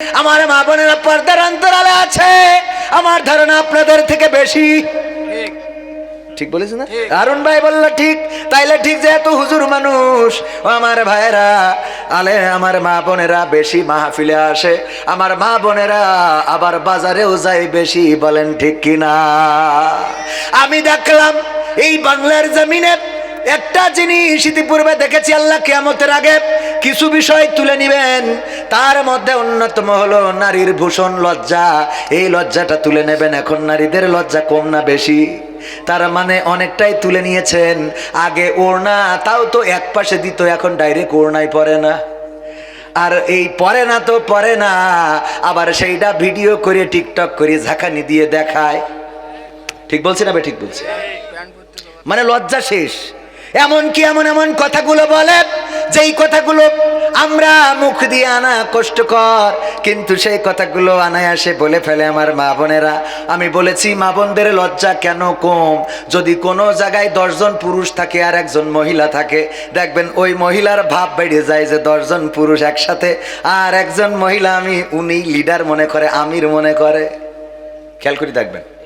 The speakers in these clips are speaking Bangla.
আমার মা বোনেরা পর্দার অন্তরালে আছে। আমার ধারণা আপনাদের থেকে বেশি। ঠিক। বলেছে না। আরুণ ভাই বলল ঠিক। তাইলে ঠিক যেহেতু হুজুর মানুষ ও আমার ভাইয়েরা আলে আমার মা বোনেরা বেশি মাহফিলে আসে। আমার মা বোনেরা আবার বাজারেও যায় বেশি বলেন ঠিক কিনা? আমি দেখলাম এই বাংলার জমিনে একটা জিনিস ইতিপূর্বে দেখেছি আল্লাহ কিয়ামতের আগে কিছু বিষয় তুলে নিবেন। তার মধ্যে অন্যতম হলো নারীর ভূষণ লজ্জা। এই লজ্জাটা তুলে নেবেন এখন নারীদের লজ্জা কম না বেশি। তার মানে অনেকটাই তুলে নিয়েছেন। আগে ওড়না তাও তো এক পাশে দিত এখন ডাইরেক্ট ওড়নাই পরে না। আর এই পরে না তো পরে না আবার সেইটা ভিডিও করে টিকটক করে ঝাঁকানি দিয়ে দেখায়। ঠিক বলছি না বে ঠিক বলছি? মানে লজ্জা শেষ। এমন কি এমন এমন কথাগুলো বলে, যেই কথাগুলো আমরা মুখ দিয়ে আনা কষ্টকর, কিন্তু সেই কথাগুলো অনায়াসে বলে ফেলে আমার মা বোনেরা। আমি বলেছি, মা বোনদের লজ্জা কেন কম? যদি কোনো জায়গায় দশজন পুরুষ থাকে আর একজন মহিলা থাকে, দেখবেন ওই মহিলার ভাব বেড়ে যায় যে দশজন পুরুষ একসাথে, আর একজন মহিলা আমি, উনি লিডার মনে করে, আমির মনে করে। খেয়াল করে দেখবেন।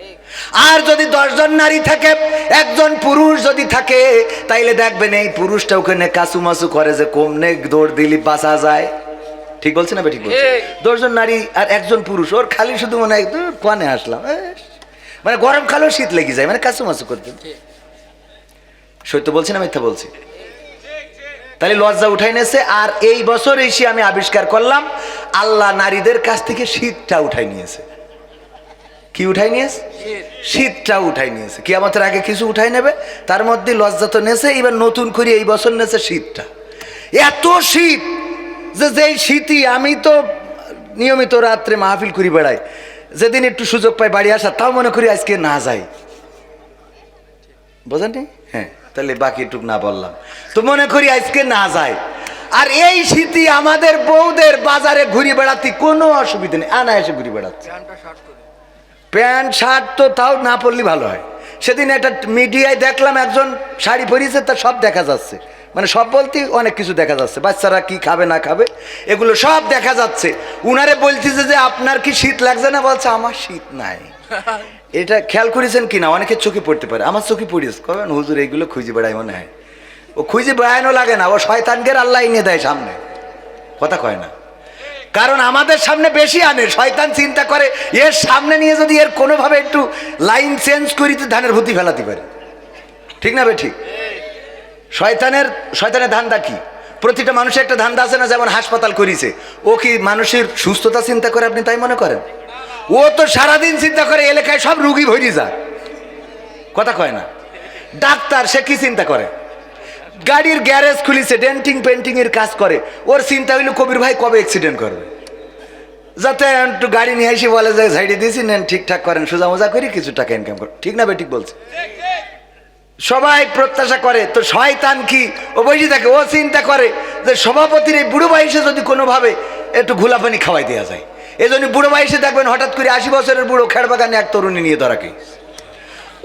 আর যদি দশজন নারী থাকে একজন পুরুষ যদি থাকে তাইলে দেখবেন এই পুরুষটা ওখানে কাসুমাসু করে যে কমনে দৌড় দিলি বাঁচা যায়। ঠিক বলছি না ঠিক বলছি। দশজন নারী আর একজন পুরুষ ওর খালি শুধু মনে হয় "ধুর, কনে আসলাম মানে গরম খালেও শীত লেগে যায় মানে কাসুমাসু করতে। সত্য বলছি না মিথ্যা বলছি? তাহলে লজ্জা উঠাই নিয়েছে আর এই বছর এসে আমি আবিষ্কার করলাম আল্লাহ নারীদের কাছ থেকে শীতটা উঠাই নিয়েছে। কি উঠাই নিয়েছে? শীত। শীতটা উঠাই নিয়েছে। কিয়ামতের আগে কিছু উঠাই নেবে? তার মধ্যে লজ্জা তো নেছে এবার নতুন করে এই বছর নেছে শীতটা। এত শীত যে যেই শীতই আমি তো নিয়মিত রাত্রে মাহফিল করি বেড়াই। যেদিন একটু সুযোগ পাই বাড়ি আসা তাও মনে করি আজকে না যাই। বোঝেননি? হ্যাঁ তাহলে বাকিটুক না বললাম। তো মনে করি আজকে না যায় আর এই শীতই আমাদের বউদের বাজারে ঘুরে বেড়াতে কোনো অসুবিধা নেই আনা এসে ঘুরে বেড়াচ্ছে। প্যান্ট শার্ট তো তাও না পরলে ভালো হয়। সেদিন একটা মিডিয়ায় দেখলাম একজন শাড়ি পরিয়েছে তা সব দেখা যাচ্ছে। মানে সব বলতে অনেক কিছু দেখা যাচ্ছে। বাচ্চারা কি খাবে না খাবে এগুলো সব দেখা যাচ্ছে। উনারে বলতেছে যে আপনার কি শীত লাগছে না? বলছে আমার শীত নাই। এটা খেয়াল করেছেন কি না অনেকের চোখে পড়তে পারে। আমার চোখে পড়িস কবেন হুজুর এইগুলো খুঁজে বেড়াই মনে হয়। ও খুঁজে বেড়ানো লাগে না। ও শয়তানকে আল্লাহ এনে দেয় সামনে। কথা কয় না। কারণ আমাদের সামনে বেশি আনে। শয়তান চিন্তা করে, এর সামনে নিয়ে যদি এর কোনোভাবে একটু লাইন চেঞ্জ করি, তো ধানের ভূতি ফেলাতে পারে। ঠিক না বে ঠিক? শয়তানের শয়তানের ধান্দা কি? প্রতিটা মানুষের একটা ধান্দা আছে না, যেমন হাসপাতাল করিছে। ও কি মানুষের সুস্থতা চিন্তা করে আপনি তাই মনে করেন? ও তো সারাদিন চিন্তা করে, এলাকায় সব রুগী ভরি যায়। কথা কয় না? ডাক্তার, সে কি চিন্তা করে? গাড়ির গ্যারেজ খুলিছে ডেন্টিং পেন্টিং এর কাজ করে। ওর চিন্তা হইল, কবির ভাই কবে অ্যাক্সিডেন্ট করবে? যাতে একটু গাড়ি নিয়ে এসে বলে যে ঝাইড়ে দিয়েছি, নেন, ঠিকঠাক করেন, সোজা মোজা করি, কিছু টাকা ইনকাম করে। ঠিক না বে ঠিক বলছে। সবাই প্রত্যাশা করে, তো শয়তান কি? ও বসে থাকে ও চিন্তা করে যে, সভাপতির এই বুড়ো বয়সে যদি কোনোভাবে একটু ঘোলা পানি খাওয়াই দেওয়া যায়। এই জন্য বুড়ো বয়সে দেখবেন, হঠাৎ করে আশি বছরের বুড়ো খেড় বাগানে এক তরুণী নিয়ে ধরাকে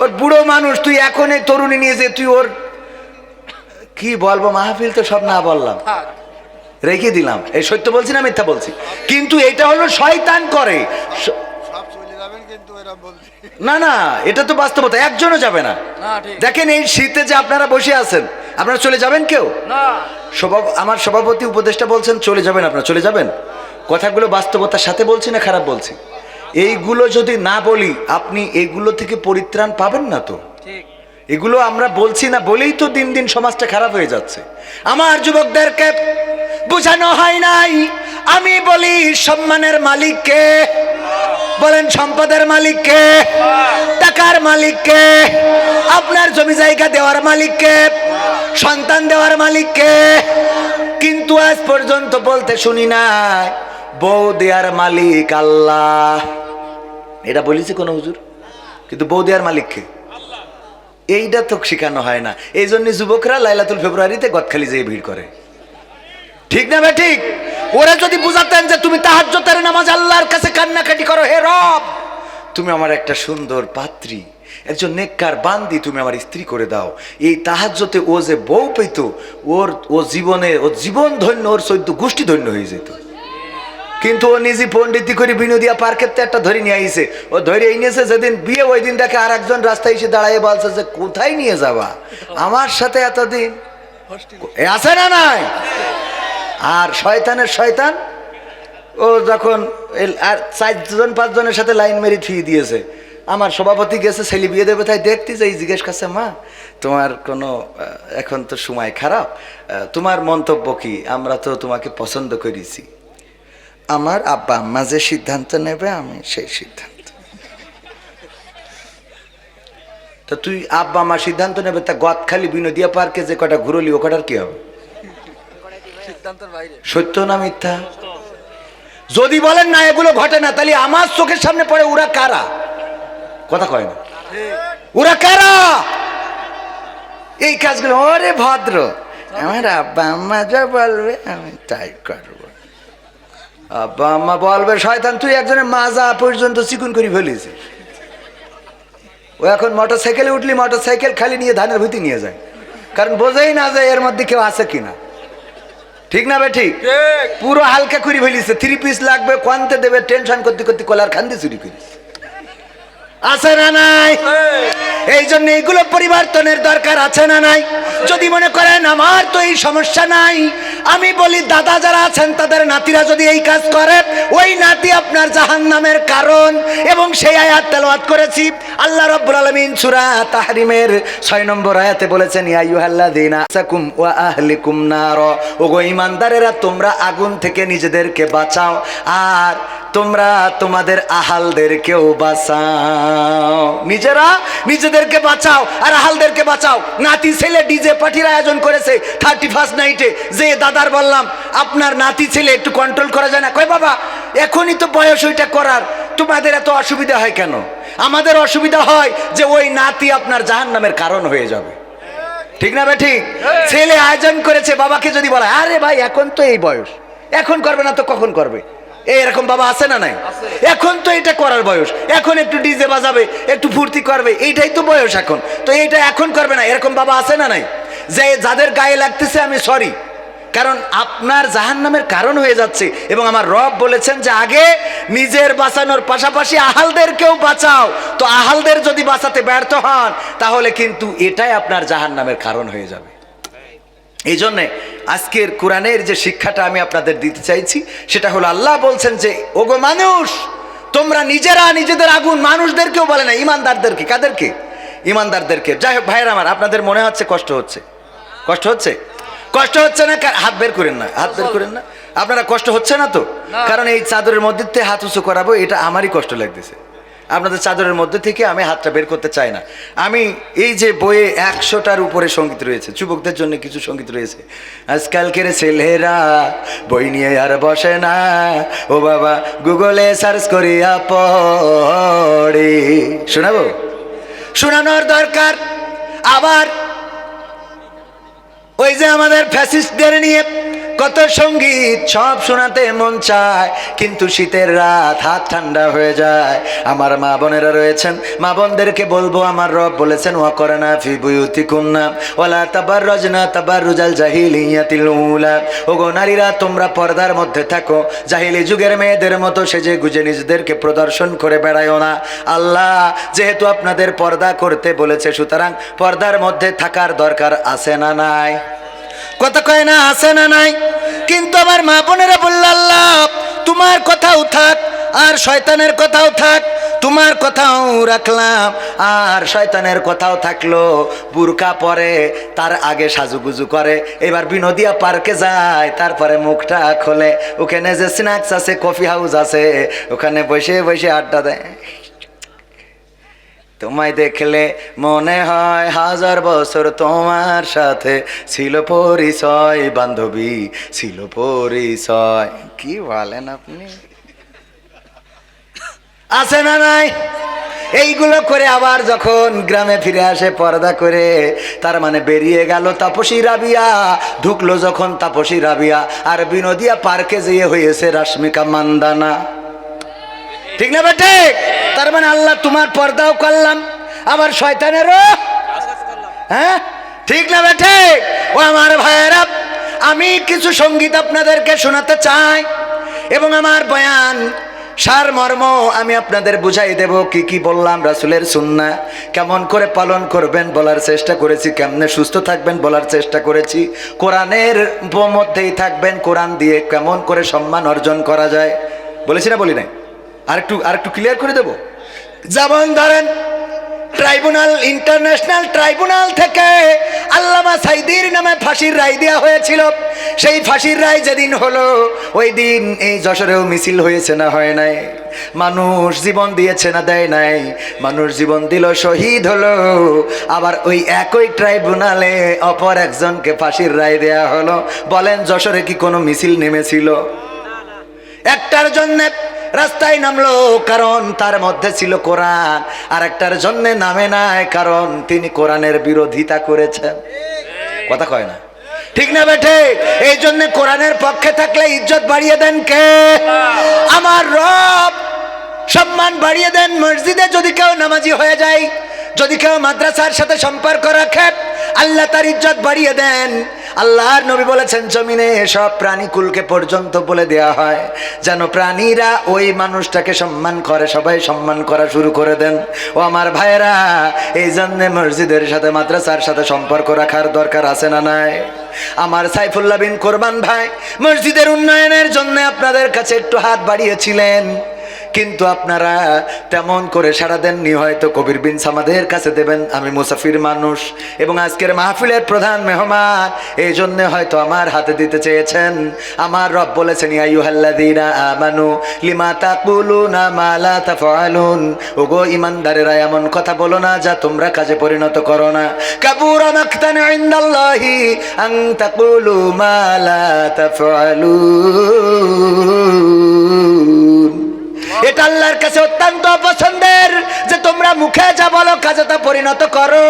ওর বুড়ো মানুষ, তুই এখন এই তরুণী নিয়ে যে, তুই ওর কি বলব মাহফিল তো সব না বললাম। রেখে দিলাম। এই সত্য বলছি না মিথ্যা বলছি? কিন্তু এটা হলো শয়তান করে। স- সব চলে যাবেন কিন্তু এরা বলছে। না না এটা তো বাস্তবতা একজনও যাবে না। না দেখেন এই শীতে যে আপনারা বসে আছেন আপনারা চলে যাবেন কেউ? আমার সভাপতি উপদেষ্টা বলছেন চলে যাবেন আপনারা চলে যাবেন? কথাগুলো বাস্তবতার সাথে বলছি না খারাপ বলছি? এইগুলো যদি না বলি আপনি এগুলো থেকে পরিত্রাণ পাবেন না তো? ঠিক। এগুলো আমরা বলছি না বলেই তো দিন দিন সমাজটা খারাপ হয়ে যাচ্ছে। আমার যুবকদেরকে বোঝানো হয় নাই। আমি বলি, সম্মানের মালিককে বলেন, সম্পদের মালিককে টাকার মালিককে আপনার জমি জায়গা দেওয়ার মালিককে সন্তান দেওয়ার মালিককে কিন্তু আজ পর্যন্ত বলতে শুনি নাই, বউ দেওয়ার মালিক আল্লাহ। এটা বলেছি কোনো হুজুর? কিন্তু বউ দেওয়ার মালিককে এইটা তো শেখানো হয় না। এই জন্য যুবকরা লাইলাতুল ফেব্রুয়ারিতে গদখালি যেয়ে ভিড় করে। ঠিক না ভাই ঠিক? ওরা যদি বুঝাতেন যে তুমি তাহাজ্জতের নামাজ আল্লাহর কাছে কান্নাকাটি করো, হে রব! তুমি আমার একটা সুন্দর পাত্রী, একজন নেককার বান্দি তুমি আমার স্ত্রী করে দাও। এই তাহাজ্জতে ও যে বউ পেত, ওর, ও জীবনে, ও জীবন ধন্য, ওর চৈদ্য গোষ্ঠী ধন্য হয়ে যেত। কিন্তু ও নিজে পণ্ডিতি করে বিনোদিয়া পার্কের তো একটা ধরে নিয়ে আইছে। ও ধরে এনেছে যেদিন বিয়ে, ওই দিন দেখে আর একজন রাস্তায় এসে দাঁড়ায় বলছে যে, কোথায় নিয়ে যাবা? আমার সাথে এতদিন আছে না নাই? আর শয়তানের শয়তান, ও যখন আর চারজন, পাঁচজনের সাথে লাইন মেরে থুয়ে দিয়েছে। আমার সভাপতি গেছে, ছেলে বিয়ে দেবে, তাই দেখতে যাই। জিজ্ঞেস করছে, মা, তোমার কোনো এখন তো সময় খারাপ। তোমার মন্তব্য কি? আমরা তো তোমাকে পছন্দ করেছি। আমার আব্বা আম্মা যে সিদ্ধান্ত নেবে, আমি সেই সিদ্ধান্ত। তো তুই আব্বা আমার সিদ্ধান্ত নেবে, তা গদখালি বিনোদিয়া পার্কে যে কটা ঘুরলি, ও কটার কি হবে? সত্য না মিথ্যা? যদি বলেন না এগুলো ঘটে না, তাহলে আমার চোখের সামনে পড়ে ওরা কারা? কথা কয় না। ওরা কারা? এই কাজগুলো, ওরে ভদ্র। আমার আব্বা আম্মা যা বলবে, আমি তাই করব। আব্বা বলবে শয়তান তুই একজনের মাজা পর্যন্ত চিকুন করে ফেলেছিস ও এখন মোটর সাইকেলে উঠলি মোটর সাইকেল খালি নিয়ে ধানের ভুতি নিয়ে যায়। কারণ বোঝেই না যে এর মধ্যে কেউ আছে কিনা। ঠিক না বে ঠিক? ঠিক। পুরো হালকা করে ফেলিছে। থ্রি পিস লাগবে কোয়ান্তে দেবে টেনশন করতে করতে কলার খান্দি চুরি করিস। আছে না নাই? এই জন্য এইগুলো পরিবর্তনের দরকার আছে না নাই? যদি মনে করেন আমার তো এই সমস্যা নাই আমি বলি দাদা যারা আছেন তাদের নাতিরা যদি এই কাজ করে ওই নাতি আপনার জাহান নামের কারণ এবং সেই আয়াত তেলাওয়াত করেছি। আল্লাহ রাব্বুল আলামিন সূরা তাহরিমের 6 নম্বর আয়াতে বলেছেন ইয়া আইয়ুহাল্লাযীনা সাকুম ওয়া আহলিকুম নার। ওগো ঈমানদারেরা তোমরা আগুন থেকে নিজেদেরকে বাঁচাও। আর তোমরা তোমাদের আহালদেরকেও বাঁচাও। নিজেরা নিজেদেরকে বাঁচাও আর আহালদেরকে বাঁচাও। নাতি ছেলে ডিজে পার্টির আয়োজন করেছে থার্টি ফার্স্ট নাইটে যে দাদার বললাম আপনার নাতি ছেলে একটু কন্ট্রোল করা যায় না। কয় বাবা এখনই তো বয়স ওইটা করার। তোমাদের এত অসুবিধা হয় কেন? আমাদের অসুবিধা হয় যে ওই নাতি আপনার জাহান নামের কারণ হয়ে যাবে। ঠিক না ভাই ঠিক। ছেলে আয়োজন করেছে বাবাকে যদি বলা আরে ভাই এখন তো এই বয়স। এখন করবে না তো কখন করবে? এরকম বাবা আছে না নাই? এখন তো এটা করার বয়স। এখন একটু ডিজে বাজাবে একটু ফুর্তি করবে এইটাই তো বয়স এখন। তো এইটা এখন করবে না এরকম বাবা আছে না নাই? যে যাদের গায়ে লাগতেছে আমি সরি কারণ আপনার জাহান নামের কারণ হয়ে যাচ্ছে এবং আমার রব বলেছেন যে আগে নিজের বাঁচানোর পাশাপাশি আহালদেরকেও বাঁচাও। তো আহালদের যদি বাঁচাতে ব্যর্থ হন তাহলে কিন্তু এটাই আপনার জাহান নামের কারণ হয়ে যাবে। এই জন্যে আজকের কোরআনের যে শিক্ষাটা আমি আপনাদের দিতে চাইছি সেটা হলো আল্লাহ বলছেন যে ওগো মানুষ তোমরা নিজেরা নিজেদের আগুন মানুষদেরকেও বলে না ইমানদারদেরকে কাদেরকে? ইমানদারদেরকে। যাই হোক ভাইয়ের আমার আপনাদের মনে হচ্ছে কষ্ট হচ্ছে? কষ্ট হচ্ছে? কষ্ট হচ্ছে না? হাত বের করেন না হাত বের করেন না। আপনারা কষ্ট হচ্ছে না তো? কারণ এই চাদরের মধ্যে হাত উঁচু করাবো এটা আমারই কষ্ট লাগতেছে। আপনাদের চাদরের মধ্যে থেকে আমি হাতটা বের করতে চাই না। আমি এই যে বইয়ে একশোটার উপরে সংগীত রয়েছে, যুবকদের জন্য কিছু সংগীত রয়েছে। আজকালকের ছেলেরা, বই নিয়ে আর বসে না। ও বাবা, গুগলে সার্চ করিয়া পড়ে। শোনাবো? শোনানোর দরকার। আবার ওই যে আমাদের ফ্যাসিস্টদের নিয়ে কত সংগীত সব শোনাতে মন চায়, কিন্তু শীতের রাত হাত ঠান্ডা হয়ে যায়। আমার মা বোনেরা রয়েছেন, মা বোনদেরকে বলব, আমার রব বলেছেন ও করে না ফি বুয়ুতি কুন্না ওলা তাবার রজনা তাবার রুজাল জাহিল জাহিলিয়াতিল উলা। ওগো নারীরা, তোমরা পর্দার মধ্যে থাকো, জাহিলি যুগের মেয়েদের মতো সেজে গুজে নিজেদেরকে প্রদর্শন করে বেড়ায়ও না। আল্লাহ যেহেতু আপনাদের পর্দা করতে বলেছে, সুতরাং পর্দার মধ্যে থাকার দরকার আছে না নাই? কথা কয় না, আছে না নাই? কিন্তু আমার মা বোনেরা বলল, আল্লাহ, তোমার কথাও থাক, আর শয়তানের কথাও থাক, তোমার কথাও রাখলাম। আর শয়তানের কথাও থাকল, বুরকা পরে, তার আগে সাজুগুজু করে, এবার বিনোদিয়া পার্কে যায়, তারপরে মুখটা খোলে, ওখানে যে স্ন্যাক্স আছে কফি হাউস আছে, ওখানে বসে বসে আড্ডা দেয়। তোমায় দেখলে মনে হয় হাজার বছর তোমার সাথে ছিল পরিচয়, বান্ধবী ছিল পরিচয়। কি বলেন আপনি? আছে না নাই? এইগুলো করে আবার যখন গ্রামে ফিরে আসে, পর্দা করে, তার মানে বেরিয়ে গেল তাপসী রাবিয়া। ঢুকলো যখন তাপসী রাবিয়া, আর বিনোদিয়া পার্কে যেয়ে হয়েছে রাশ্মিকা মান্দানা। ঠিক না বেটে? তার মানে আল্লাহ তোমার পর্দাও করলাম, আবার শয়তানেরও? হ্যাঁ? ঠিক না বেটে? ও আমার ভাইয়েরা আমি কিছু সংগীত আপনাদেরকে শোনাতে চাই, এবং আমার বয়ান, সার মর্ম আমি আপনাদের বুঝাই দেব কি কি বললাম রাসুলের সুন্না কেমন করে পালন করবেন বলার চেষ্টা করেছি, কেমনে সুস্থ থাকবেন বলার চেষ্টা করেছি, কোরআনের মধ্যেই থাকবেন, কোরআন দিয়ে কেমন করে সম্মান অর্জন করা যায়, বলেছি না বলি নাই? আরেকটু আরেকটু ক্লিয়ার করে দেব? যেমন ধরেন ট্রাইব্যুনাল ইন্টারন্যাশনাল ট্রাইব্যুনাল থেকে আল্লামা সাইদির নামে ফাঁসির রায় দেওয়া হয়েছিল। সেই ফাঁসির রায় যেদিন হলো, ওই দিন এই যশোরেও মিছিল হয়েছে না, হয় নাই। মানুষ জীবন দিয়েছে না, দেয় নাই। মানুষ জীবন দিল, শহীদ হলো। আবার ওই একই ট্রাইব্যুনালে অপর একজনকে ফাঁসির রায় দেয়া হলো। বলেন, যশোরে কি কোনো মিছিল নেমেছিল? একটার জন্য রাস্তায় নামলো, কারণ তার মধ্যে ছিল কোরআন। আর একটার জন্যে নামে নাই, কারণ তিনি কোরআনের বিরোধিতা করেছেন। কথা কয় না। ঠিক না বেঠে? এই জন্য কোরআনের পক্ষে থাকলে ইজ্জত বাড়িয়ে দেন কে? আমার রব সম্মান বাড়িয়ে দেন। মসজিদে যদি কেউ নামাজি হয়ে যায়, যদি কেউ মাদ্রাসার সাথে সম্পর্ক রাখে, আল্লাহ তার ইজ্জত বাড়িয়ে দেন। আল্লাহর নবী বলেছেন, জমিনে সব প্রাণীকুলকে পর্যন্ত বলে দেয়া হয়, যেন প্রাণীরা ওই মানুষটাকে সম্মান করে, সবাই সম্মান করা শুরু করে দেন। ও আমার ভাইয়েরা, এই জন্য মসজিদের সাথে, মাদ্রাসার সাথে সম্পর্ক রাখার দরকার আছে না নাই? আমার সাইফুল্লাহ বিন কোরবান ভাই, মসজিদের উন্নয়নের জন্য আপনাদের কাছে একটু হাত বাড়িয়েছিলেন। কিন্তু আপনারা তেমন করে সারা দেননি, হয়তো কবির বিন সামাদের কাছে দেবেন। আমি মুসাফির মানুষ এবং আজকের মাহফিলের প্রধান মেহমান, এই জন্য হয়তো আমার হাতে দিতে চেয়েছেন। আমার রব বলেছেন আইয়ুহাল্লাযীনা আমানু, লিমা তাকুলুনা মা লা তাফআলুন? ওগো ইমানদারেরা, এমন কথা বলো না যা তোমরা কাজে পরিণত করো না। কাবুরা মাকতান ইনদাল্লাহি আন তাকুলু মা লা তাফআলুন। এটা আল্লাহর কাছে অত্যন্ত অপছন্দের যে তোমরা মুখে যা বলো কাজে তা পরিণত করো।